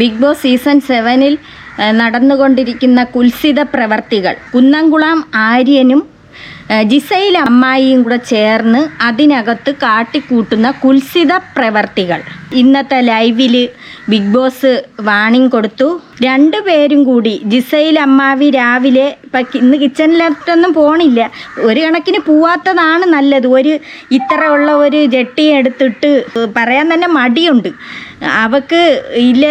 Big boss season സെവനിൽ നടന്നുകൊണ്ടിരിക്കുന്ന കുൽസിത പ്രവർത്തികൾ. കുന്നംകുളം ആര്യനും ജിസയിൽ അമ്മായിയും കൂടെ ചേർന്ന് അതിനകത്ത് കാട്ടിക്കൂട്ടുന്ന കുൽസിത പ്രവർത്തികൾ. ഇന്നത്തെ ലൈവിൽ ബിഗ് ബോസ് വാണിംഗ് കൊടുത്തു. രണ്ടുപേരും കൂടി ജിസയിൽ അമ്മാവി രാവിലെ ഇപ്പം ഇന്ന് കിച്ചണിലോട്ടൊന്നും പോണില്ല. ഒരു കണക്കിന് പോവാത്തതാണ് നല്ലത്. ഒരു ഇത്ര ഉള്ള ഒരു ജട്ടി എടുത്തിട്ട് പറയാൻ തന്നെ മടിയുണ്ട്. അവക്ക് ഇല്ല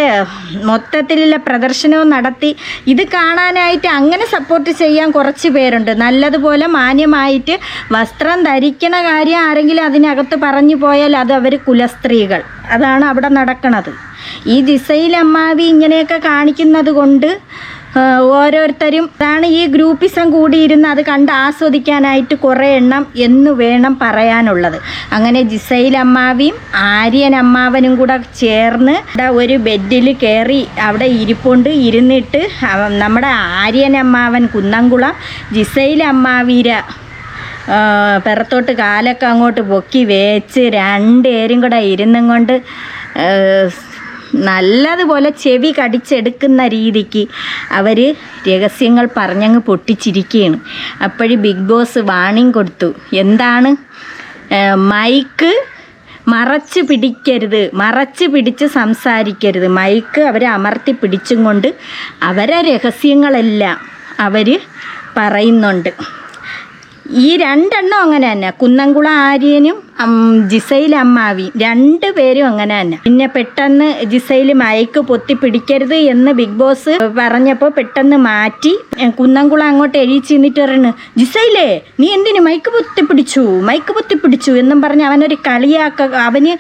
മൊത്തത്തിലുള്ള പ്രദർശനവും നടത്തി. ഇത് കാണാനായിട്ട് അങ്ങനെ സപ്പോർട്ട് ചെയ്യാൻ കുറച്ച് പേരുണ്ട്. നല്ലതുപോലെ മാന്യമായിട്ട് വസ്ത്രം ധരിക്കണ കാര്യം ആരെങ്കിലും അതിനകത്ത് പറഞ്ഞു പോയാൽ അത് അവർ കുലസ്ത്രീകൾ. അതാണ് അവിടെ നടക്കണത്. ഈ ദിശയിൽ അമ്മാവി ഇങ്ങനെയൊക്കെ കാണിക്കുന്നത് കൊണ്ട് ഓരോരുത്തരും അതാണ് ഈ ഗ്രൂപ്പിസം കൂടിയിരുന്ന് അത് കണ്ട് ആസ്വദിക്കാനായിട്ട് കുറേ എണ്ണം എന്ന് വേണം പറയാനുള്ളത്. അങ്ങനെ ജിസൈൽ അമ്മാവിയും ആര്യൻ അമ്മാവനും കൂടെ ചേർന്ന് ഇവിടെ ഒരു ബെഡിൽ കയറി അവിടെ ഇരിപ്പുണ്ട്. ഇരുന്നിട്ട് നമ്മുടെ ആര്യൻ അമ്മാവൻ കുന്നംകുളം ജിസൈൽ അമ്മാവീര പിറത്തോട്ട് കാലൊക്കെ അങ്ങോട്ട് പൊക്കി വേച്ച് രണ്ടുപേരും കൂടെ ഇരുന്നും കൊണ്ട് നല്ലതുപോലെ ചെവി കടിച്ചെടുക്കുന്ന രീതിക്ക് അവർ രഹസ്യങ്ങൾ പറഞ്ഞങ്ങ് പൊട്ടിച്ചിരിക്കുകയാണ്. അപ്പോഴും ബിഗ് ബോസ് വാണിംഗ് കൊടുത്തു. എന്താണ്? മൈക്ക് മറച്ച് പിടിക്കരുത് മറച്ച് പിടിച്ച് സംസാരിക്കരുത്. മൈക്ക് അവരെ അമർത്തി പിടിച്ചും കൊണ്ട് അവരെ രഹസ്യങ്ങളെല്ലാം അവർ പറയുന്നുണ്ട്. ഈ രണ്ടെണ്ണം അങ്ങനെ തന്നെ. കുന്നംകുളം ആര്യനും ജിസയിൽ അമ്മാവിയും. രണ്ട് പേരും അങ്ങനെ തന്നെ. പിന്നെ പെട്ടെന്ന് ജിസയിൽ മയക്ക് പൊത്തി പിടിക്കരുത് എന്ന് ബിഗ് ബോസ് പറഞ്ഞപ്പോൾ പെട്ടെന്ന് മാറ്റി. കുന്നംകുള അങ്ങോട്ട് എഴുതി ചെന്നിട്ട് പറയുന്നു ജിസയിലേ നീ എന്തിനു മയക്ക് പൊത്തി പിടിച്ചു? മൈക്ക് പൊത്തി പിടിച്ചു? എന്നും പറഞ്ഞ് അവനൊരു കളിയാക്ക അവന്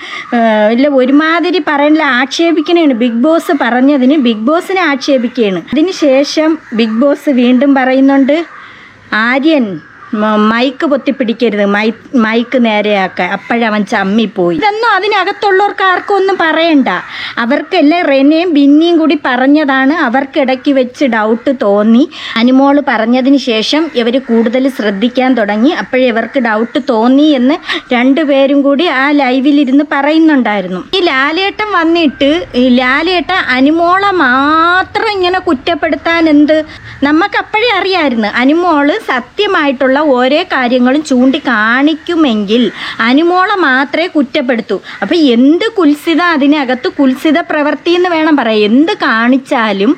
ഇല്ല ഒരുമാതിരി പറയണില്ല ആക്ഷേപിക്കണേണ്. ബിഗ് ബോസ് പറഞ്ഞതിന് ബിഗ് ബോസിനെ ആക്ഷേപിക്കുകയാണ് അതിന് ശേഷം ബിഗ് ബോസ് വീണ്ടും പറയുന്നുണ്ട് ആര്യൻ മൈക്ക് പൊത്തിപ്പിടിക്കരുത്. മൈ മൈക്ക് നേരെയാക്ക അപ്പോഴവൻ ചമ്മിപ്പോയി. ഇതൊന്നും അതിനകത്തുള്ളവർക്ക് ആർക്കും ഒന്നും പറയണ്ട. അവർക്കെല്ലാം റെനയും ബിന്നിയും കൂടി പറഞ്ഞതാണ്. അവർക്കിടയ്ക്ക് വെച്ച് ഡൗട്ട് തോന്നി. അനുമോൾ പറഞ്ഞതിന് ശേഷം ഇവർ കൂടുതൽ ശ്രദ്ധിക്കാൻ തുടങ്ങി. അപ്പോഴേ ഇവർക്ക് ഡൗട്ട് തോന്നി എന്ന് രണ്ടുപേരും കൂടി ആ ലൈവിലിരുന്ന് പറയുന്നുണ്ടായിരുന്നു. ഈ ലാലേട്ടൻ വന്നിട്ട് ഈ ലാലേട്ടൻ അനുമോളെ മാത്രം ഇങ്ങനെ കുറ്റപ്പെടുത്താൻ എന്ത്? നമുക്ക് അറിയായിരുന്നു. അനുമോൾ സത്യമായിട്ടുള്ള ഓരോ കാര്യങ്ങളും ചൂണ്ടിക്കാണിക്കുമെങ്കിൽ അനുമോളെ മാത്രമേ കുറ്റപ്പെടുത്തൂ. അപ്പം എന്ത് കുൽസിത അതിനകത്ത് കുൽസിത പ്രവൃത്തി എന്ന് വേണം പറയാം എന്ത് കാണിച്ചാലും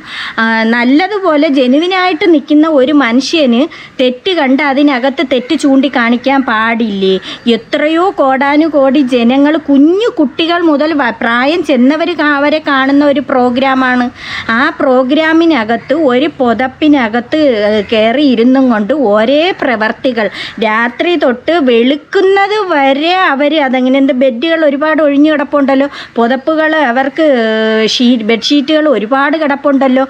നല്ലതുപോലെ ജനുവിനായിട്ട് നിൽക്കുന്ന ഒരു മനുഷ്യന് തെറ്റ് കണ്ട് അതിനകത്ത് തെറ്റ് ചൂണ്ടിക്കാണിക്കാൻ പാടില്ലേ? എത്രയോ കോടാനുകോടി ജനങ്ങൾ കുഞ്ഞു കുട്ടികൾ മുതൽ പ്രായം ചെന്നവർ അവരെ കാണുന്ന ഒരു പ്രോഗ്രാമാണ്. ആ പ്രോഗ്രാമിനകത്ത് ഒരു പുതപ്പിനകത്ത് കയറി ഇരുന്നും കൊണ്ട് ഒരേ പ്രവർത്തികൾ രാത്രി തൊട്ട് വെളുക്കുന്നത് വരെ അവർ അതങ്ങനെ എന്ത് ബെഡുകൾ ഒരുപാട് ഒഴിഞ്ഞു കിടപ്പുണ്ടല്ലോ. പുതപ്പുകൾ അവർക്ക് ഷീ ബെഡ്ഷീറ്റുകൾ ഒരുപാട് കിടപ്പുണ്ടല്ലോ.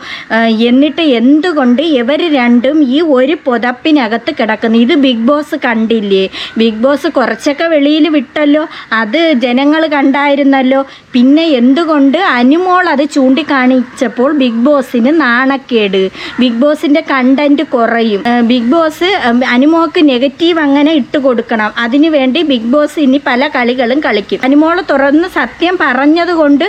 എന്നിട്ട് എന്തുകൊണ്ട് ഇവർ രണ്ടും ഈ ഒരു പുതപ്പിനകത്ത് കിടക്കുന്നു? ഇത് ബിഗ് ബോസ് കണ്ടില്ലേ? ബിഗ് ബോസ് കുറച്ചൊക്കെ വെളിയിൽ വിട്ടല്ലോ. അത് ജനങ്ങൾ കണ്ടായിരുന്നല്ലോ. പിന്നെ എന്തുകൊണ്ട് അനുമോൾ അത് ചൂണ്ടിക്കാണിച്ചപ്പോൾ ബിഗ് ബോസിന് നാണക്കേട്? ബിഗ് ബോസിന്റെ കണ്ടന്റ് കുറയും. ബിഗ് ബോസ് ഉം, അനുമോൾക്ക് നെഗറ്റീവ് അങ്ങനെ ഇട്ട് കൊടുക്കണം. അതിനു വേണ്ടി ബിഗ് ബോസ് ഇനി പല കളികളും കളിക്കും. അനുമോൾ തുറന്ന് സത്യം പറഞ്ഞതുകൊണ്ട്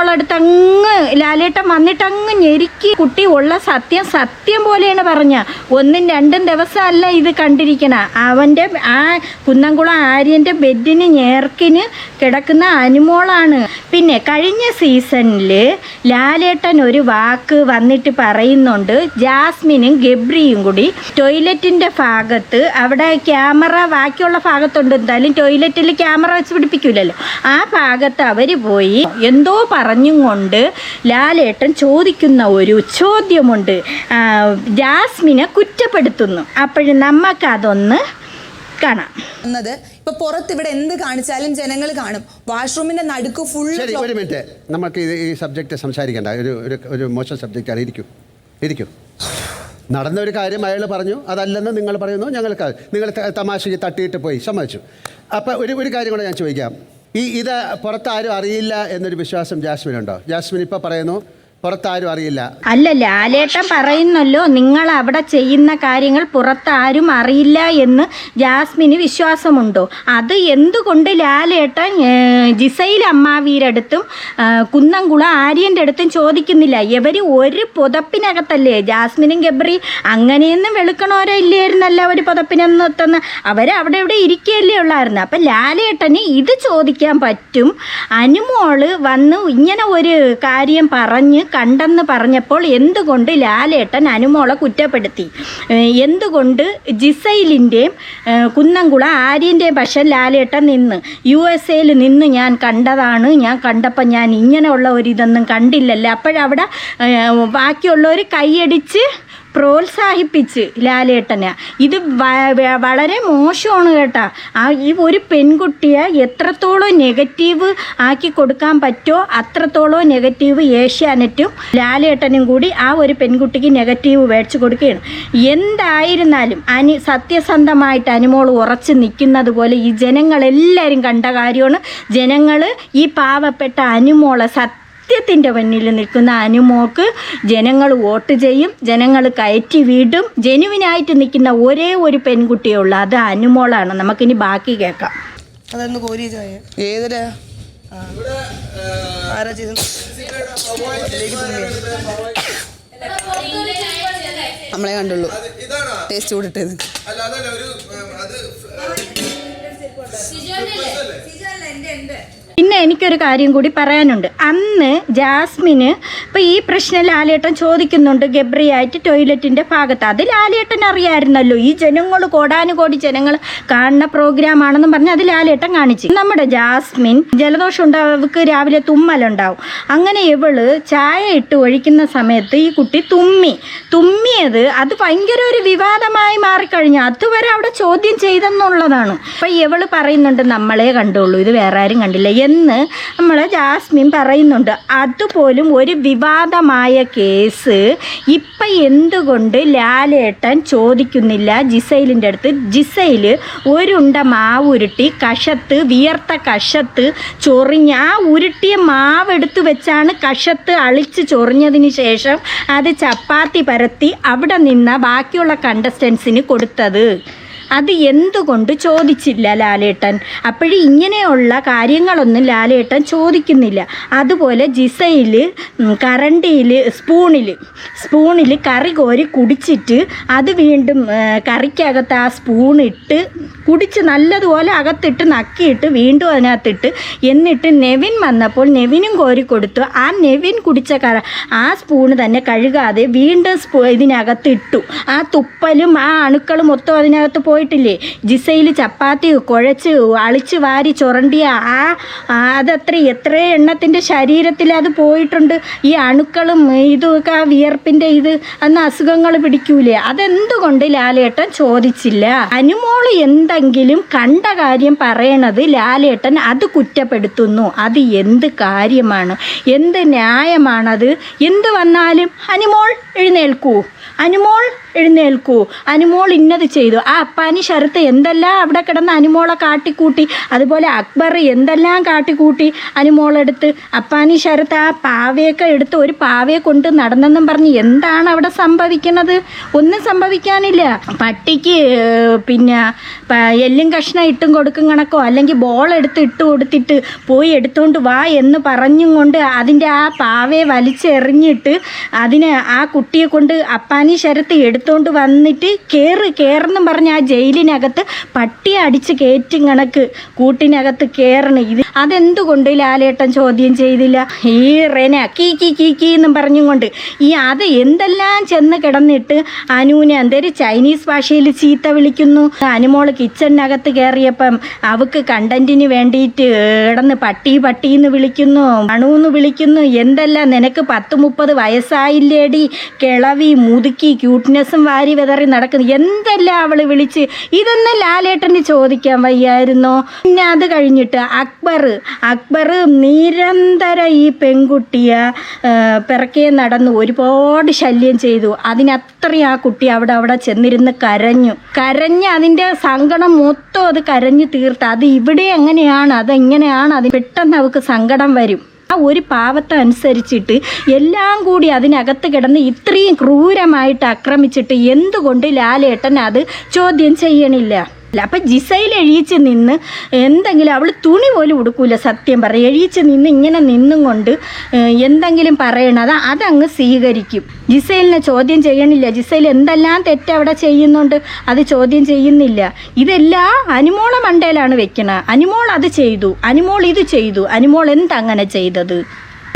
കൊണ്ട് അങ്ങ് ലാലേട്ടൻ വന്നിട്ട് അങ്ങ് ഞെരുക്കി കുട്ടി ഉള്ള സത്യം സത്യം പോലെയാണ് പറഞ്ഞ. ഒന്നും രണ്ടും അല്ല ഇത് കണ്ടിരിക്കണ. അവന്റെ ആ കുന്നംകുളം ആര്യന്റെ ബെഡിന് ഞേർക്കിന് കിടക്കുന്ന അനുമോളാണ്. പിന്നെ കഴിഞ്ഞ സീസണിൽ ലാലേട്ടൻ ഒരു വാക്ക് വന്നിട്ട് പറയുന്നുണ്ട്. ജാസ്മിനും ഗബ്രിയും കൂടി ടോയ്ലറ്റിന്റെ ഭാഗത്ത് അവിടെ ക്യാമറ ബാക്കിയുള്ള ഭാഗത്തുണ്ട്. എന്തായാലും ടോയ്ലറ്റിൽ ക്യാമറ വെച്ച് പിടിപ്പിക്കില്ലല്ലോ ആ ഭാഗത്ത് അവർ പോയി എന്തോ പറഞ്ഞും കൊണ്ട് ലാലേട്ടൻ ചോദിക്കുന്ന ഒരു ചോദ്യമുണ്ട്. ജാസ്മിനെ കുറ്റപ്പെടുത്തുന്നു. അപ്പോഴും നമുക്കതൊന്ന് കാണാം. എന്നത് ഇപ്പൊ പുറത്ത് ഇവിടെ എന്ത് കാണിച്ചാലും ജനങ്ങൾ കാണും. വാഷ്റൂമിന്റെ നടുക്ക് ഫുൾ ശരി ഒരു മിനിറ്റ് നമുക്ക് ഈ സബ്ജക്റ്റ് സംസാരിക്കണ്ട. ഒരു ഒരു മോശം സബ്ജക്റ്റ് ആണ്. ഇരിക്കും. ഇരിക്കും. നടന്ന ഒരു കാര്യം അയാൾ പറഞ്ഞു അതല്ലെന്ന് നിങ്ങൾ പറയുന്നു ഞങ്ങൾക്ക് നിങ്ങൾ തമാശയ്ക്ക് തട്ടിയിട്ട് പോയി സമ്മതിച്ചു. അപ്പോൾ ഒരു ഒരു കാര്യം കൂടെ ഞാൻ ചോദിക്കാം. ഈ ഇത് പുറത്താരും അറിയില്ല എന്നൊരു വിശ്വാസം ജാസ്മിനുണ്ടോ? ജാസ്മിൻ ഇപ്പോൾ പറയുന്നു പുറത്താരും അറിയില്ല. അല്ല ലാലേട്ടൻ പറയുന്നല്ലോ നിങ്ങൾ അവിടെ ചെയ്യുന്ന കാര്യങ്ങൾ പുറത്താരും അറിയില്ല എന്ന് ജാസ്മിന് വിശ്വാസമുണ്ടോ? അത് എന്തുകൊണ്ട് ലാലേട്ടൻ ജിസൈൽ അമ്മാവീരടുത്തും ആ, കുന്നംകുളം ആര്യന്റെ അടുത്തും ചോദിക്കുന്നില്ല? ഇവർ ഒരു പുതപ്പിനകത്തല്ലേ? ജാസ്മിനും ഗബ്രി അങ്ങനെയൊന്നും വെളുക്കണോരോ ഇല്ലായിരുന്നല്ല ഒരു പുതപ്പിനൊന്നും എത്തുന്ന അവർ അവിടെ ഇവിടെ ഇരിക്കുകയല്ലേ ഉള്ളായിരുന്നു. അപ്പം ലാലേട്ടന് ഇത് ചോദിക്കാൻ പറ്റും. അനുമോൾ വന്ന് ഇങ്ങനെ ഒരു കാര്യം പറഞ്ഞ് കണ്ടെന്ന് പറഞ്ഞപ്പോൾ എന്തുകൊണ്ട് ലാലേട്ടൻ അനുമോളെ കുറ്റപ്പെടുത്തി? എന്തുകൊണ്ട് ജിസൈലിന്റെയും കുന്നംകുള ആര്യന്റെയും പക്ഷം ലാലേട്ടൻ നിന്ന് യു എസ് എയിൽ നിന്ന് ഞാൻ കണ്ടതാണ് ഞാൻ കണ്ടപ്പോൾ ഞാൻ ഇങ്ങനെയുള്ള ഒരു ഇതൊന്നും കണ്ടില്ലല്ലോ? അപ്പോഴവിടെ ബാക്കിയുള്ളവർ കൈയടിച്ച് പ്രോത്സാഹിപ്പിച്ച് ലാലേട്ടനെ. ഇത് വളരെ മോശമാണ് കേട്ടാ. ആ ഈ ഒരു പെൺകുട്ടിയെ എത്രത്തോളം നെഗറ്റീവ് ആക്കി കൊടുക്കാൻ പറ്റുമോ അത്രത്തോളം നെഗറ്റീവ് ഏഷ്യാനെറ്റും ലാലേട്ടനും കൂടി ആ ഒരു പെൺകുട്ടിക്ക് നെഗറ്റീവ് മേടിച്ചു കൊടുക്കുകയാണ്. എന്തായിരുന്നാലും അനി സത്യസന്ധമായിട്ട് അനുമോൾ ഉറച്ചു നിൽക്കുന്നത് പോലെ ഈ ജനങ്ങളെല്ലാവരും കണ്ട കാര്യമാണ്. ജനങ്ങൾ ഈ പാവപ്പെട്ട അനുമോളെ സത്യ സത്യത്തിന്റെ മുന്നിൽ നിൽക്കുന്ന അനുമോക്ക് ജനങ്ങൾ വോട്ട് ചെയ്യും ജനങ്ങൾ കയറ്റി വീടും. ജനുവിനായിട്ട് നിൽക്കുന്ന ഒരേ ഒരു പെൺകുട്ടിയേ ഉള്ളൂ അത് അനുമോളാണ്. നമുക്കിനി ബാക്കി കേൾക്കാം. അതൊന്ന് കോരി ആരാ നമ്മളെ കണ്ടുള്ളൂ. ടേസ്റ്റ് കൂടിട്ടത് പിന്നെ എനിക്കൊരു കാര്യം കൂടി പറയാനുണ്ട്. അന്ന് ജാസ്മിന് ഇപ്പം ഈ പ്രശ്നം ലാലേട്ടൻ ചോദിക്കുന്നുണ്ട് ഗബ്രിയായിട്ട് ടോയ്ലറ്റിന്റെ ഭാഗത്ത്. അത് ലാലേട്ടൻ അറിയാമായിരുന്നല്ലോ ഈ ജനങ്ങൾ കോടാനുകോടി ജനങ്ങൾ കാണുന്ന പ്രോഗ്രാമാണെന്നും പറഞ്ഞ് അത് ലാലേട്ടൻ കാണിച്ചു. നമ്മുടെ ജാസ്മിൻ ജലദോഷം ഉണ്ടാവും അവൾക്ക് രാവിലെ തുമ്മലുണ്ടാവും. അങ്ങനെ ഇവൾ ചായ ഇട്ട് ഒഴിക്കുന്ന സമയത്ത് ഈ കുട്ടി തുമ്മി. തുമ്മിയത് അത് ഭയങ്കര ഒരു വിവാദമായി മാറിക്കഴിഞ്ഞു. അതുവരെ അവിടെ ചോദ്യം ചെയ്തെന്നുള്ളതാണ്. അപ്പം ഇവൾ പറയുന്നുണ്ട് നമ്മളെ കണ്ടുള്ളൂ. ഇത് വേറെ ആരും കണ്ടില്ല. എന്ന് നമ്മൾ ജാസ്മിൻ പറയുന്നുണ്ട്. അതുപോലും ഒരു വിവാദമായ കേസ് ഇപ്പം എന്തുകൊണ്ട് ലാലേട്ടൻ ചോദിക്കുന്നില്ല? ജിസൈലിന്റെ അടുത്ത് ജിസൈൽ ഒരുണ്ട മാവ് ഉരുട്ടി കഷത്ത് വിയർത്ത കഷത്ത് ചൊറിഞ്ഞ് ആ ഉരുട്ടിയ മാവ് എടുത്ത് വെച്ചാണ് കഷത്ത് അളിച്ച് ചൊറിഞ്ഞതിന് ശേഷം അത് ചപ്പാത്തി പരത്തി അവിടെ നിന്ന ബാക്കിയുള്ള കണ്ടസ്റ്റൻസിന് കൊടുത്തത്. അത് എന്തുകൊണ്ട് ചോദിച്ചില്ല ലാലേട്ടൻ? അപ്പോഴും ഇങ്ങനെയുള്ള കാര്യങ്ങളൊന്നും ലാലേട്ടൻ ചോദിക്കുന്നില്ല. അതുപോലെ ജിസയിൽ കറണ്ടിയിൽ സ്പൂണിൽ സ്പൂണിൽ കറി കോരി കുടിച്ചിട്ട് അത് വീണ്ടും കറിക്കകത്ത് ആ സ്പൂണിട്ട് കുടിച്ച് നല്ലതുപോലെ അകത്തിട്ട് നക്കിയിട്ട് വീണ്ടും അതിനകത്തിട്ട് എന്നിട്ട് നെവിൻ വന്നപ്പോൾ നെവിനും കോരി കൊടുത്തു. ആ നെവിൻ കുടിച്ച കറ ആ സ്പൂണ് തന്നെ കഴുകാതെ വീണ്ടും സ്പൂ ഇതിനകത്ത് ഇട്ടു ആ തുപ്പലും ആ അണുക്കളും മൊത്തം അതിനകത്ത് പോയിട്ടില്ലേ? ജിസയിൽ ചപ്പാത്തി കുഴച്ച് അളിച്ച് വാരി ചുരണ്ടിയ ആ അതത്ര എത്ര എണ്ണത്തിന്റെ ശരീരത്തിൽ അത് പോയിട്ടുണ്ട്. ഈ അണുക്കളും ഇതൊക്കെ ആ വിയർപ്പിന്റെ ഇത് അന്ന് അസുഖങ്ങൾ പിടിക്കൂലേ? അതെന്തുകൊണ്ട് ലാലേട്ടൻ ചോദിച്ചില്ല? അനുമോൾ എന്തെങ്കിലും കണ്ട കാര്യം പറയണത് ലാലേട്ടൻ അത് കുറ്റപ്പെടുത്തുന്നു. അത് എന്ത് കാര്യമാണ്? എന്ത് ന്യായമാണത്? എന്ത് വന്നാലും? ഹനിമോൾ എഴുന്നേൽക്കൂ. അനുമോൾ എഴുന്നേൽക്കൂ. അനുമോൾ ഇന്നത് ചെയ്തു. ആ അപ്പാനി ശരത്ത് എന്തെല്ലാം അവിടെ കിടന്ന് അനുമോളെ കാട്ടിക്കൂട്ടി അതുപോലെ അക്ബർ എന്തെല്ലാം കാട്ടിക്കൂട്ടി അനുമോളെടുത്ത്. അപ്പാനി ശരത്ത് ആ പാവയൊക്കെ എടുത്ത് ഒരു പാവയെ കൊണ്ട് നടന്നെന്നും പറഞ്ഞ് എന്താണ് അവിടെ സംഭവിക്കുന്നത്? ഒന്നും സംഭവിക്കാനില്ല. പട്ടിക്ക് പിന്നെ എല്ലും കഷ്ണം ഇട്ടും കൊടുക്കും കണക്കോ? അല്ലെങ്കിൽ ബോൾ എടുത്ത് ഇട്ട് കൊടുത്തിട്ട് പോയി എടുത്തോണ്ട് വാ എന്ന് പറഞ്ഞും കൊണ്ട് അതിന്റെ ആ പാവയെ വലിച്ചെറിഞ്ഞിട്ട് അതിന് ആ കുട്ടിയെ കൊണ്ട് അപ്പാനി ശരത്ത് എടുത്തോണ്ട് വന്നിട്ട് കയറ് കയറെന്നും പറഞ്ഞ് ആ ജയിലിനകത്ത് പട്ടി അടിച്ച് കയറ്റും കണക്ക്. കൂട്ടിനകത്ത് കയറണം ഇത് അതെന്തുകൊണ്ട് ലാലേട്ടൻ ചോദ്യം ചെയ്തില്ല? ഈ റെന കീ കീ കീ കീ എന്നും പറഞ്ഞും കൊണ്ട്. ഈ അത് എന്തെല്ലാം ചെന്ന് കിടന്നിട്ട് അനുവിനെ എന്തേലും ചൈനീസ് ഭാഷയിൽ ചീത്ത വിളിക്കുന്നു? അനുമോൾ കിച്ചണിനകത്ത് കയറിയപ്പം അവക്ക് കണ്ടന്റിന് വേണ്ടിയിട്ട് കിടന്ന് പട്ടി പട്ടി എന്ന് വിളിക്കുന്നു മണൂന്ന് വിളിക്കുന്നു. എന്തെല്ലാം? നിനക്ക് പത്ത് മുപ്പത് വയസ്സായില്ലേടി. കിളവി മുതുക്കി ക്യൂട്ട്നെസ്സും വാരി വിതറി നടക്കുന്നു. എന്തെല്ലാം അവൾ വിളിച്ച് ഇതൊന്നും ലാലേട്ടന് ചോദിക്കാൻ വയ്യായിരുന്നോ? പിന്നെ അത് കഴിഞ്ഞിട്ട് അക്ബർ അക്ബർ നിരന്തരം ഈ പെൺകുട്ടിയെ പിറക്കെ നടന്ന് ഒരുപാട് ശല്യം ചെയ്തു. അതിനത്രയും ആ കുട്ടി അവിടെ അവിടെ ചെന്നിരുന്ന് കരഞ്ഞു. കരഞ്ഞ് അതിന്റെ സങ്കടം മൊത്തം അത് കരഞ്ഞു തീർത്ത്. അത് ഇവിടെ എങ്ങനെയാണ്? അതെങ്ങനെയാണ്? അത് പെട്ടെന്ന് അവൾക്ക് സങ്കടം വരും. ആ ഒരു പാവത്തെ അനുസരിച്ചിട്ട് എല്ലാം കൂടി അതിനകത്ത് കിടന്ന് ഇത്രയും ക്രൂരമായിട്ട് ആക്രമിച്ചിട്ട് എന്തുകൊണ്ട് ലാലേട്ടൻ അത് ചോദ്യം ചെയ്യണില്ല? അല്ല അപ്പം ജിസയിൽ എഴുതിച്ച് നിന്ന് എന്തെങ്കിലും അവൾ തുണി പോലും ഉടുക്കൂല സത്യം പറയും എഴുതിച്ച് നിന്ന് ഇങ്ങനെ നിന്നും കൊണ്ട് എന്തെങ്കിലും പറയണത് അതങ്ങ് സ്വീകരിക്കും. ജിസയിലിനെ ചോദ്യം ചെയ്യണില്ല. ജിസയിൽ എന്തെല്ലാം തെറ്റ് അവിടെ ചെയ്യുന്നുണ്ട് അത് ചോദ്യം ചെയ്യുന്നില്ല. ഇതെല്ലാം അനുമോള മണ്ടയിലാണ് വെക്കണത് അനുമോൾ അത് ചെയ്തു. അനുമോൾ ഇത് ചെയ്തു. അനുമോൾ എന്തങ്ങനെ ചെയ്തത്?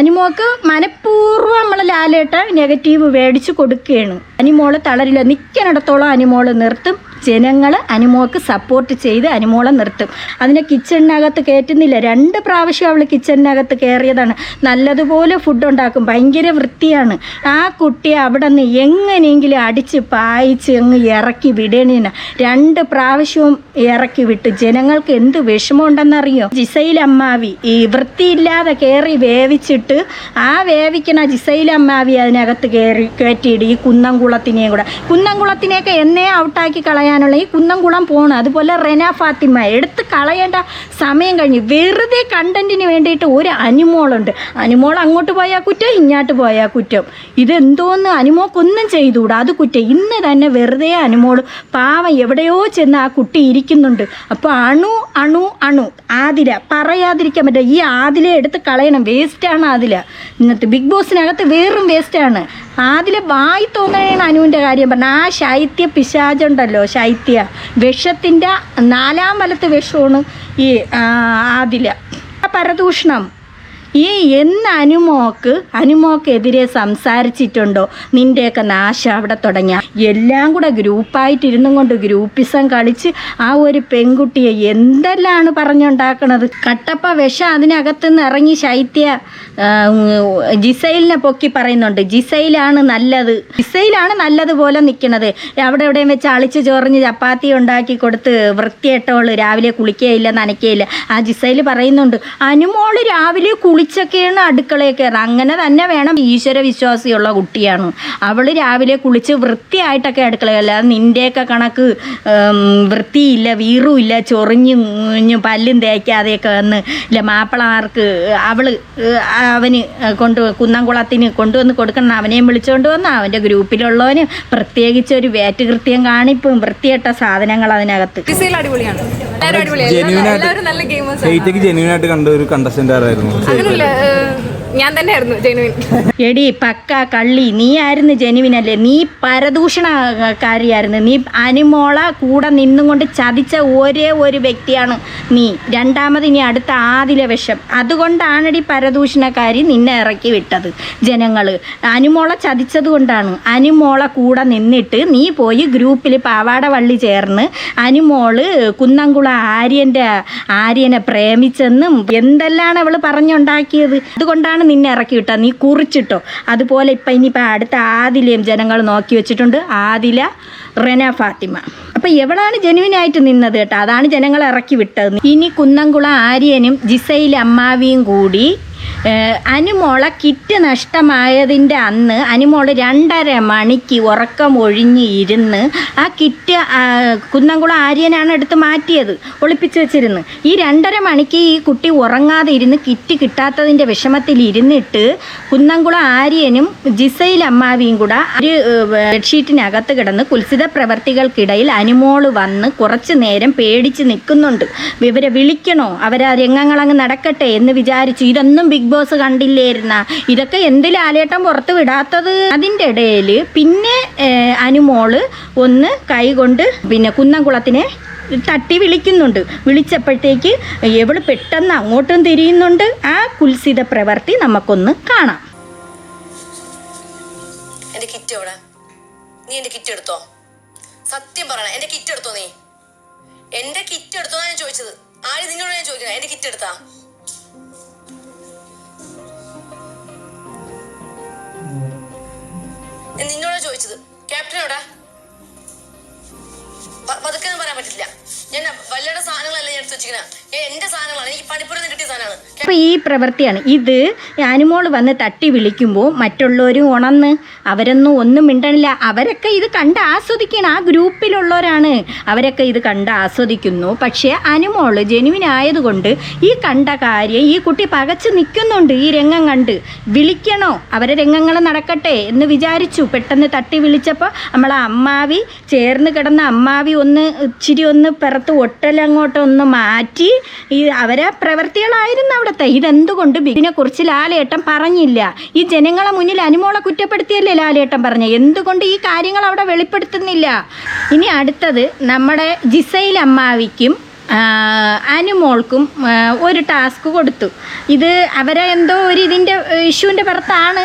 അനിമോക്ക് മനഃപൂർവം നമ്മൾ ലാലേട്ട നെഗറ്റീവ് മേടിച്ച് കൊടുക്കുകയാണ് അനിമോൾ തളരില്ല. നിൽക്കണിടത്തോളം അനിമോൾ നിർത്തും. ജനങ്ങൾ അനുമോൾക്ക് സപ്പോർട്ട് ചെയ്ത് അനുമോളെ നിർത്തും. അതിനെ കിച്ചണിനകത്ത് കയറ്റുന്നില്ല രണ്ട് പ്രാവശ്യം അവൾ കിച്ചണിനകത്ത് കയറിയതാണ് നല്ലതുപോലെ ഫുഡ് ഉണ്ടാക്കും. ഭയങ്കര വൃത്തിയാണ്. ആ കുട്ടിയെ അവിടെ നിന്ന് എങ്ങനെയെങ്കിലും അടിച്ച് പായിച്ച് അങ്ങ് ഇറക്കി വിടണേന രണ്ട് പ്രാവശ്യവും ഇറക്കി വിട്ട്. ജനങ്ങൾക്ക് എന്ത് വിഷമമുണ്ടെന്നറിയോ? ജിസൈൽ അമ്മാവി. ഈ വൃത്തിയില്ലാതെ കയറി വേവിച്ചിട്ട് ആ വേവിക്കണ ജിസൈൽ അമ്മാവി അതിനകത്ത് കയറി കയറ്റിയിടും ഈ കുന്നംകുളത്തിനെയും കൂടെ. കുന്നംകുളത്തിനെയൊക്കെ എന്നേ ഔട്ടാക്കി കളയാനുള്ള ഈ കുന്നംകുളം പോണ്. അതുപോലെ റെന ഫാത്തിമ എടുത്ത് കളയേണ്ട സമയം കഴിഞ്ഞ് വെറുതെ കണ്ടന്റിന് വേണ്ടിയിട്ട് ഒരു അനിമോളുണ്ട്. അനിമോൾ അങ്ങോട്ട് പോയാൽ കുറ്റം ഇങ്ങോട്ട് പോയാൽ കുറ്റം. ഇതെന്തോന്ന് അനിമോക്കൊന്നും ചെയ്തുകൂടാ. അത് കുറ്റം. ഇന്ന് തന്നെ വെറുതെ അനിമോൾ പാവം എവിടെയോ ചെന്ന് ആ കുട്ടി ഇരിക്കുന്നുണ്ട്. അപ്പോൾ അണു അണു അണു ആതിര പറയാതിരിക്കാൻ പറ്റില്ല. ഈ ആതിലെ എടുത്ത് കളയണം. വേസ്റ്റാണ് ആതില. ഇന്നത്തെ ബിഗ് ബോസിനകത്ത് വേറും വേസ്റ്റാണ്. ആതിലെ വായി തോന്നണേണ് അനുവിന്റെ കാര്യം പറഞ്ഞ ആ ശൈത്യ പിശാചുണ്ടല്ലോ ശൈത്യ. വിഷത്തിന്റെ നാലാം വലത്ത് വിഷമാണ് ഈ ആദില. പരദൂഷണം. ഈ എന്ന് അനുമോക്ക് അനുമോക്കെതിരെ സംസാരിച്ചിട്ടുണ്ടോ? നിന്റെയൊക്കെ നാശം അവിടെ തുടങ്ങിയ. എല്ലാം കൂടെ ഗ്രൂപ്പായിട്ടിരുന്നും കൊണ്ട് ഗ്രൂപ്പിസം കളിച്ച് ആ ഒരു പെൺകുട്ടിയെ എന്തെല്ലാമാണ് പറഞ്ഞുണ്ടാക്കണത്? കട്ടപ്പ വിഷം അതിനകത്തുനിന്ന് ഇറങ്ങി ശൈത്യ ജിസൈലിനെ പൊക്കി പറയുന്നുണ്ട്. ജിസൈലാണ് നല്ലത്. ജിസൈലാണ് നല്ലതുപോലെ നിൽക്കണത് അവിടെ എവിടെയും വെച്ച് അളിച്ച് ചോറിഞ്ഞ് ചപ്പാത്തി ഉണ്ടാക്കി കൊടുത്ത് വൃത്തിയിട്ടോൾ രാവിലെ കുളിക്കുകയില്ല നനയ്ക്കുകയില്ല ആ ജിസൈൽ പറയുന്നുണ്ട് അനുമോൾ രാവിലെ കുളിച്ചൊക്കെയാണ് അടുക്കളയിൽ കയറുക. അങ്ങനെ തന്നെ വേണം ഈശ്വര വിശ്വാസിയുള്ള കുട്ടിയാണ്. അവൾ രാവിലെ കുളിച്ച് വൃത്തിയായിട്ടൊക്കെ അടുക്കളയിൽ അല്ല നിന്റെയൊക്കെ കണക്ക് വൃത്തിയില്ല വീറുമില്ല ചൊറിഞ്ഞു പല്ലും തേക്കാതെയൊക്കെ വന്ന് ഇല്ല മാപ്പിളമാർക്ക് അവൾ അവന് കൊണ്ട് കുന്നംകുളത്തിന് കൊണ്ടുവന്ന് കൊടുക്കണം അവനെയും വിളിച്ചുകൊണ്ട് വന്ന്. അവന്റെ ഗ്രൂപ്പിലുള്ളവന് പ്രത്യേകിച്ച് ഒരു വേറ്റ് കൃത്യം കാണിപ്പും വൃത്തിയിട്ട സാധനങ്ങൾ അതിനകത്ത്. അടിപൊളിയാണ്. എല്ലാവരും നല്ല ഗെയിമേഴ്സ് കണ്ട ഒരു കണ്ടസ്റ്റന്റ് ആരായിരുന്നു? كل ഞാൻ തന്നെ ആയിരുന്നു ജെനുവിൻ എടി പക്ക കള്ളി നീ ആയിരുന്നു ജെനുവിൻ അല്ലേ? നീ പരദൂഷണക്കാരിയായിരുന്നു നീ അനുമോള കൂടെ നിന്നും കൊണ്ട് ചതിച്ച ഒരേ ഒരു വ്യക്തിയാണ് നീ. രണ്ടാമത് ഇനി അടുത്ത ആദില വിഷം. അതുകൊണ്ടാണടി പരദൂഷണക്കാരി നിന്നെ ഇറക്കി വിട്ടത് ജനങ്ങൾ അനുമോള ചതിച്ചത് കൊണ്ടാണ്. അനുമോള കൂടെ നിന്നിട്ട് നീ പോയി ഗ്രൂപ്പിൽ പാവാട വള്ളി ചേർന്ന് അനുമോൾ കുന്നംകുള ആര്യന്റെ ആര്യനെ പ്രേമിച്ചെന്നും എന്തെല്ലാം അവൾ പറഞ്ഞുണ്ടാക്കിയത്? അതുകൊണ്ടാണ് നിന്നെ ഇറക്കി നീ കുറിച്ചിട്ടോ. അതുപോലെ ഇപ്പം ഇനിയിപ്പോൾ അടുത്ത ആദിലയും ജനങ്ങൾ നോക്കി വെച്ചിട്ടുണ്ട്. ആദില റെന ഫാത്തിമ. അപ്പം എവളാണ് ജനുവിനായിട്ട് നിന്നത് കേട്ടോ? അതാണ് ജനങ്ങൾ ഇറക്കി വിട്ടത്. ഇനി കുന്നംകുളം ആര്യനും ജിസയിൽ അമ്മാവിയും കൂടി അനുമോളെ കിറ്റ് നഷ്ടമായതിന്റെ അന്ന് അനുമോൾ രണ്ടര മണിക്ക് ഉറക്കം ഒഴിഞ്ഞ് ഇരുന്ന് ആ കിറ്റ് കുന്നംകുളം ആര്യനാണ് എടുത്ത് മാറ്റിയത് ഒളിപ്പിച്ച് വെച്ചിരുന്നു. ഈ രണ്ടര മണിക്ക് ഈ കുട്ടി ഉറങ്ങാതെ ഇരുന്ന് കിറ്റ് കിട്ടാത്തതിന്റെ വിഷമത്തിൽ ഇരുന്നിട്ട് കുന്നംകുളം ആര്യനും ജിസയിൽ അമ്മാവിയും കൂടെ ഒരു ബെഡ്ഷീറ്റിനകത്ത് കിടന്ന് കുൽസിത പ്രവർത്തികൾക്കിടയിൽ അനുമോൾ വന്ന് കുറച്ച് നേരം പേടിച്ച് നിൽക്കുന്നുണ്ട്. ഇവരെ വിളിക്കണോ? അവരാ രംഗങ്ങളങ്ങ് നടക്കട്ടെ എന്ന് വിചാരിച്ചു. ഇതൊന്നും ബിഗ് ബോസ് കണ്ടില്ലായിരുന്ന ഇതൊക്കെ എന്ത് ലാലേട്ടൻ പുറത്ത് വിടാത്തത്? അതിന്റെ ഇടയിൽ പിന്നെ അനുമോൾ ഒന്ന് കൈകൊണ്ട് പിന്നെ കുന്നംകുളത്തിനെ തട്ടി വിളിക്കുന്നുണ്ട്. വിളിച്ചപ്പോഴത്തേക്ക് എവൾ പെട്ടെന്ന് അങ്ങോട്ടും തിരിയുന്നുണ്ട്. ആ കുൽസിത പ്രവൃത്തി നമുക്കൊന്ന് കാണാം. എന്റെ കിറ്റ് എവിടെ? നീ എന്റെ കിറ്റ് എടുത്തോ? സത്യം പറയണ എന്റെ കിറ്റ് എടുത്തോ നീ? എന്റെ കിറ്റ് എടുത്തോ ഞാൻ ചോദിച്ചത്? ആര് നിന്നോട് ഞാൻ ചോദിക്കുന്നത് എന്റെ കിറ്റ് എടുത്താ? നിന്നോടാ ചോദിച്ചത്. ക്യാപ്റ്റൻ പതുക്കെ ഒന്നും പറയാൻ പറ്റില്ല. ഞാൻ വല്ലയുടെ സാധനങ്ങളല്ല ഞാൻ എടുത്ത് വെച്ചിരിക്കുന്നത് എന്റെ സാധനങ്ങളാണ്. എനിക്ക് പണിപ്പുറത്ത് കിട്ടിയ സാധനമാണ് അപ്പോൾ ഈ പ്രവൃത്തിയാണ്. ഇത് അനുമോൾ വന്ന് തട്ടി വിളിക്കുമ്പോൾ മറ്റുള്ളവരും ഉണന്ന് അവരൊന്നും ഒന്നും മിണ്ടണില്ല. അവരൊക്കെ ഇത് കണ്ട് ആസ്വദിക്കണം ആ ഗ്രൂപ്പിലുള്ളവരാണ്. അവരൊക്കെ ഇത് കണ്ട് ആസ്വദിക്കുന്നു. പക്ഷേ അനുമോൾ ജെനുവിനായതുകൊണ്ട് ഈ കണ്ട കാര്യം ഈ കുട്ടി പകച്ചു നിൽക്കുന്നുണ്ട് ഈ രംഗം കണ്ട്. വിളിക്കണോ? അവരെ രംഗങ്ങൾ നടക്കട്ടെ എന്ന് വിചാരിച്ചു. പെട്ടെന്ന് തട്ടി വിളിച്ചപ്പോൾ നമ്മളെ അമ്മാവി ചേർന്ന് കിടന്ന അമ്മാവി ഒന്ന് ഇച്ചിരി ഒന്ന് പിറത്ത് ഒട്ടലങ്ങോട്ടൊന്ന് മാറ്റി. ഈ അവരെ പ്രവൃത്തികളായിരുന്നു അവിടുത്തെ. ഇതെന്തുകൊണ്ട് ഇതിനെ കുറിച്ച് ലാലേട്ടൻ പറഞ്ഞില്ല? ഈ ജനങ്ങളെ മുന്നിൽ അനുമോളെ കുറ്റപ്പെടുത്തിയല്ലേ ലാലേട്ടൻ പറഞ്ഞ? എന്തുകൊണ്ട് ഈ കാര്യങ്ങൾ അവിടെ വെളിപ്പെടുത്തുന്നില്ല? ഇനി അടുത്തത് നമ്മുടെ ജിസൈൽ അമ്മാവിക്കും ആ, അനുമോൾക്കും ഒരു ടാസ്ക് കൊടുത്തു. ഇത് അവരെ എന്തോ ഒരു ഇതിന്റെ ഇഷ്യൂവിന്റെ പുറത്താണ്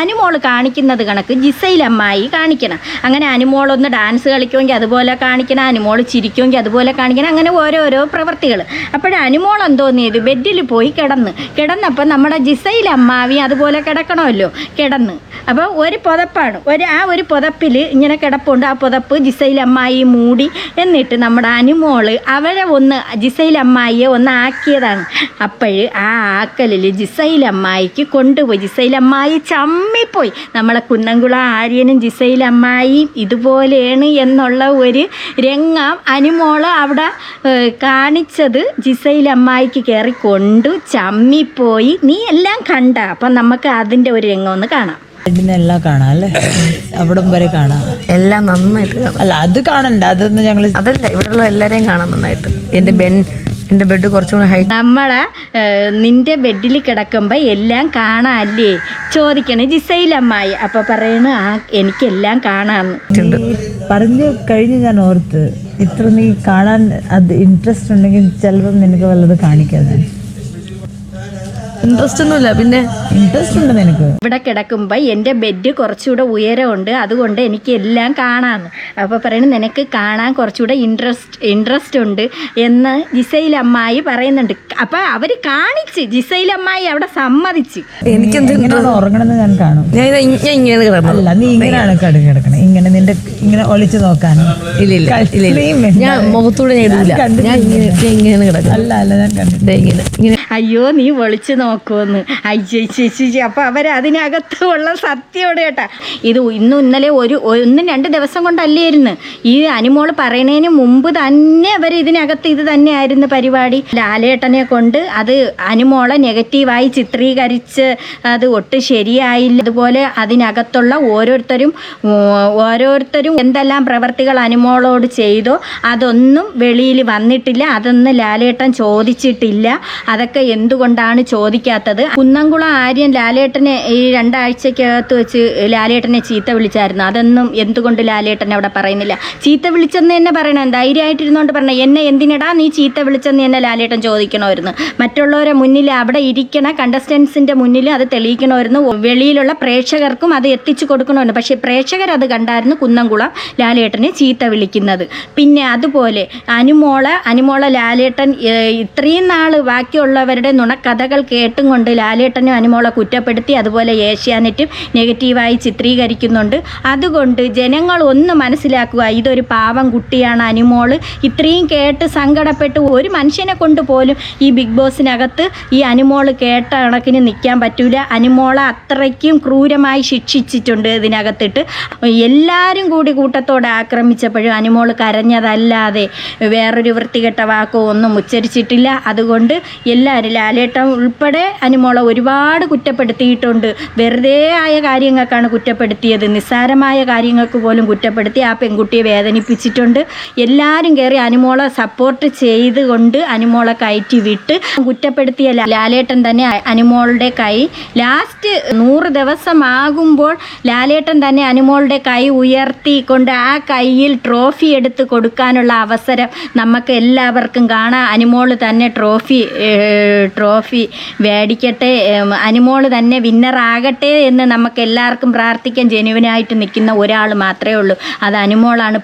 അനുമോൾ കാണിക്കുന്നത് കണക്ക്. ജിസൈൽ അമ്മായി കാണിക്കണം. അങ്ങനെ അനുമോൾ ഒന്ന് ഡാൻസ് കളിക്കുമെങ്കിൽ അതുപോലെ കാണിക്കണം അനുമോൾ ചിരിക്കുമെങ്കിൽ അതുപോലെ കാണിക്കണം അങ്ങനെ ഓരോരോ പ്രവൃത്തികൾ അപ്പോൾ അനുമോൾ എന്തോ ചെയ്തു? ബെഡിൽ പോയി കിടന്ന്. കിടന്നപ്പോൾ നമ്മുടെ ജിസൈൽ അമ്മാവി അതുപോലെ കിടക്കണമല്ലോ കിടന്ന്. അപ്പോൾ ഒരു പുതപ്പാണ്. ഒരു ആ ഒരു പുതപ്പിൽ ഇങ്ങനെ കിടപ്പുണ്ട്. ആ പുതപ്പ് ജിസൈൽ അമ്മായി മൂടി. എന്നിട്ട് നമ്മുടെ അനുമോൾ അവരെ ഒന്ന് ജിസൈൽ അമ്മായിയെ ഒന്ന് ആക്കിയതാണ്. അപ്പോഴ് ആ ആക്കലിൽ ജിസൈൽ അമ്മായിക്ക് കൊണ്ടുപോയി. ജിസൈൽ അമ്മായി ചമ്മിപ്പോയി. നമ്മളെ കുന്നംകുള ആര്യനും ജിസൈൽ അമ്മായിയും ഇതുപോലെയാണ് എന്നുള്ള ഒരു രംഗം അനുമോൾ അവിടെ കാണിച്ചത്. ജിസൈൽ അമ്മായിക്ക് കയറി കൊണ്ടു ചമ്മിപ്പോയി. നീ എല്ലാം കണ്ട. അപ്പം നമുക്ക് അതിന്റെ ഒരു രംഗം ഒന്ന് കാണാം. എല്ലാം കാണാം അല്ലേ? അവിടം വരെ കാണാം. എല്ലാം നന്നായിട്ട് കാണാം. അല്ല അത് കാണണ്ട. അതൊന്നും ഞങ്ങൾ അതല്ല ഇവിടെയുള്ള എല്ലാരെയും കാണാം നന്നായിട്ട്. എന്റെ ബെൻ എന്റെ ബെഡ് കുറച്ചും ഹൈ നമ്മളെ നിന്റെ ബെഡിൽ കിടക്കുമ്പോ എല്ലാം കാണാല്ലേ? ചോദിക്കണേ ജിസൈലമ്മായി. അപ്പൊ പറയണ ആ എനിക്കെല്ലാം കാണാന്ന്. പറഞ്ഞു കഴിഞ്ഞ് ഞാൻ ഓർത്ത്. ഇത്ര നീ കാണാൻ അത് ഇൻട്രസ്റ്റ് ഉണ്ടെങ്കിൽ ചിലപ്പം നിനക്ക് വല്ലത് കാണിക്കാതെ ഇൻട്രസ്റ്റ് ഒന്നുമില്ല പിന്നെ ഇൻട്രസ്റ്റ് ഉണ്ട് നിനക്ക് ഇവിടെ കിടക്കുമ്പോ എന്റെ ബെഡ് കുറച്ചുകൂടെ ഉയരമുണ്ട് അതുകൊണ്ട് എനിക്ക് എല്ലാം കാണാന്ന്. അപ്പൊ പറയുന്നു നിനക്ക് കാണാൻ കുറച്ചുകൂടെ ഇൻട്രസ്റ്റ് ഇൻട്രസ്റ്റ് ഉണ്ട് എന്ന് ജിസൈൽ അമ്മായി പറയുന്നുണ്ട്. അപ്പൊ അവർ കാണിച്ച് ജിസൈൽ അമ്മായി അവിടെ സമ്മതിച്ച്. എനിക്ക് എങ്ങനെയാണ് ഉറങ്ങണമെന്ന് ഞാൻ കാണും. ഞാൻ ഇങ്ങനെ കിടന്നു. അല്ല നീ ഇങ്ങനെയാണ് കട കിടക്കണേ. ഇങ്ങനെ നിന്റെ ഇങ്ങനെ ഒളിച്ചു നോക്കാനും ഇല്ല ഇല്ല ഇല്ല ഇല്ല. ഞാൻ മുഖത്തൂടെ ഞാൻ ഇടില്ല ഞാൻ ഇങ്ങനെ ഇങ്ങനെ കിടക്കും അല്ല അല്ല ഞാൻ കണ്ടിട്ട് ഇങ്ങനെ ഇങ്ങനെ അയ്യോ നീ ഒളിച്ചു വിളിച്ചു നോക്കുമെന്ന് അയ്യേ അപ്പോൾ അവർ അതിനകത്ത് ഉള്ള കേട്ടാ. ഇത് ഇന്നും ഇന്നലെ ഒരു ഒന്നും രണ്ട് ദിവസം കൊണ്ടല്ലേ കൊണ്ടല്ലായിരുന്നു. ഈ അനുമോൾ പറയുന്നതിന് മുമ്പ് തന്നെ അവർ ഇതിനകത്ത് ഇത് തന്നെയായിരുന്നു പരിപാടി. ലാലേട്ടനെ കൊണ്ട് അത് അനുമോളെ നെഗറ്റീവായി ചിത്രീകരിച്ച് അത് ഒട്ടും ശരിയായില്ല. അതുപോലെ അതിനകത്തുള്ള ഓരോരുത്തരും ഓരോരുത്തരും എന്തെല്ലാം പ്രവർത്തികൾ അനുമോളോട് ചെയ്തോ അതൊന്നും വെളിയിൽ വന്നിട്ടില്ല. അതൊന്നും ലാലേട്ടൻ ചോദിച്ചിട്ടില്ല. അതൊക്കെ എന്തുകൊണ്ടാണ് ചോദിക്കാത്തത് കുന്നംകുളം ആര്യൻ ലാലേട്ടനെ ഈ രണ്ടാഴ്ചക്കകത്ത് വെച്ച് ലാലേട്ടനെ ചീത്ത വിളിച്ചായിരുന്നു. അതൊന്നും എന്തുകൊണ്ട് ലാലേട്ടൻ അവിടെ പറയുന്നില്ല? ചീത്ത വിളിച്ചെന്ന് തന്നെ പറയണം. ധൈര്യമായിട്ടിരുന്നോണ്ട് പറയണം. എന്നെ എന്തിനടാ നീ ചീത്ത വിളിച്ചെന്ന് തന്നെ ലാലേട്ടൻ ചോദിക്കണമായിരുന്നു. മറ്റുള്ളവരെ മുന്നിൽ അവിടെ ഇരിക്കണ കണ്ടസ്റ്റൻസിന്റെ മുന്നിൽ അത് തെളിയിക്കണമായിരുന്നു. വെളിയിലുള്ള പ്രേക്ഷകർക്കും അത് എത്തിച്ചു കൊടുക്കണമായിരുന്നു. പക്ഷേ പ്രേക്ഷകർ അത് കണ്ടായിരുന്നു കുന്നംകുളം ലാലേട്ടനെ ചീത്ത വിളിക്കുന്നത്. പിന്നെ അതുപോലെ അനുമോള അനുമോള ലാലേട്ടൻ ഇത്രയും നാൾ ബാക്കിയുള്ളവരുടെ നുണക്കഥകൾ കേട്ടും കൊണ്ട് ലാലേട്ടനും അനുമോളെ കുറ്റപ്പെടുത്തി അതുപോലെ ഏഷ്യാനെറ്റും നെഗറ്റീവായി ചിത്രീകരിക്കുന്നുണ്ട്. അതുകൊണ്ട് ജനങ്ങൾ ഒന്ന് മനസ്സിലാക്കുക ഇതൊരു പാവം കുട്ടിയാണ് അനുമോൾ. ഇത്രയും കേട്ട് സങ്കടപ്പെട്ട് ഒരു മനുഷ്യനെ കൊണ്ട് പോലും ഈ ബിഗ് ബോസിനകത്ത് ഈ അനുമോൾ കേട്ട കണക്കിന് നിൽക്കാൻ പറ്റൂല. അനുമോളെ അത്രയ്ക്കും ക്രൂരമായി ശിക്ഷിച്ചിട്ടുണ്ട് ഇതിനകത്തിട്ട്. എല്ലാവരും കൂടി കൂട്ടത്തോടെ ആക്രമിച്ചപ്പോഴും അനുമോൾ കരഞ്ഞതല്ലാതെ വേറൊരു വൃത്തികെട്ട വാക്കോ ഒന്നും ഉച്ചരിച്ചിട്ടില്ല. അതുകൊണ്ട് എല്ലാവരും ലാലേട്ടം ഉൾപ്പെടെ അനുമോളെ ഒരുപാട് കുറ്റപ്പെടുത്തിയിട്ടുണ്ട്. വെറുതെ ആയ കാര്യങ്ങൾക്കാണ് കുറ്റപ്പെടുത്തിയത്. നിസ്സാരമായ കാര്യങ്ങൾക്ക് പോലും കുറ്റപ്പെടുത്തി ആ പെൺകുട്ടിയെ വേദനിപ്പിച്ചിട്ടുണ്ട്. എല്ലാവരും കയറി അനുമോളെ സപ്പോർട്ട് ചെയ്തുകൊണ്ട് അനുമോളെ കയറ്റി വിട്ട് കുറ്റപ്പെടുത്തിയ ലാലേട്ടൻ തന്നെ അനുമോളുടെ കൈ ലാസ്റ്റ് നൂറ് ദിവസമാകുമ്പോൾ ലാലേട്ടൻ തന്നെ അനുമോളുടെ കൈ ഉയർത്തിക്കൊണ്ട് ആ കയ്യിൽ ട്രോഫി എടുത്ത് കൊടുക്കാനുള്ള അവസരം നമുക്ക് എല്ലാവർക്കും കാണാം. അനുമോൾ തന്നെ ട്രോഫി ട്രോഫി മേടിക്കട്ടെ അനുമോൾ തന്നെ വിന്നറാകട്ടെ എന്ന് നമുക്ക് എല്ലാവർക്കും പ്രാർത്ഥിക്കാൻ ജനുവിനായിട്ട് നിൽക്കുന്ന ഒരാൾ മാത്രമേ ഉള്ളൂ. അത് അനുമോളാണ്.